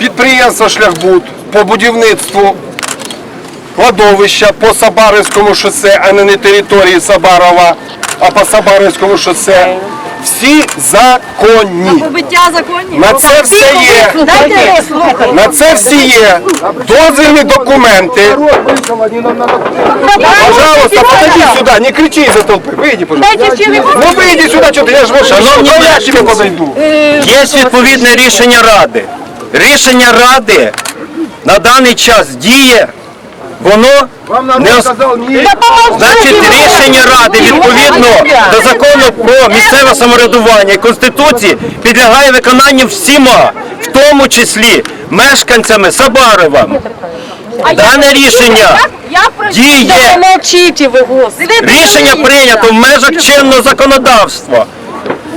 підприємство Шляхбуд по будівництву кладовища по Сабаровському шосе, а не на території Сабарова, а по Сабаровському шосе. Всі законні. Побиття законів. На це все є. Дайте вислухати. На це всі є дозвільні документи. Пожалуйста, подойди сюда, не кричи из-за толпы. Выйди, пожалуйста. Дайте ще ви Ну выйди сюда, что ты, я же ваша. Шановні Ну, я к наші. тебе подойду. Є відповідне рішення Ради. Рішення Ради на даний час діє, воно не ос- Значить, рішення Ради відповідно до закону про місцеве самоврядування і Конституції підлягає виконанню всіма, в тому числі мешканцями Сабарова. Дане рішення діє. Мовчите ви, господи. Рішення прийнято в межах чинного законодавства.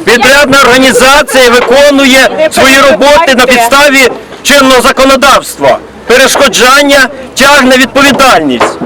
Підрядна організація виконує свої роботи на підставі чинного законодавства. Перешкоджання тягне відповідальність.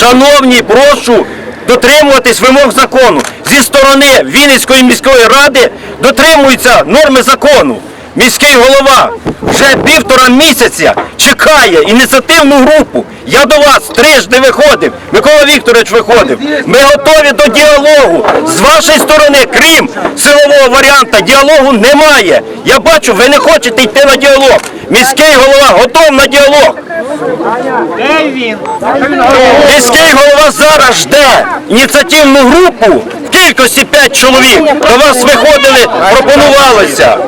Шановні, прошу дотримуватись вимог закону. Зі сторони Вінницької міської ради дотримуються норми закону. Міський голова вже півтора місяця чекає ініціативну групу. Я до вас трижди виходив. Микола Вікторович виходив. Ми готові до діалогу. З вашої сторони, крім силового варіанта, діалогу немає. Я бачу, ви не хочете йти на діалог. Міський голова готов на діалог. Міський голова зараз жде ініціативну групу кількості 5 чоловік. До вас виходили, пропонувалися.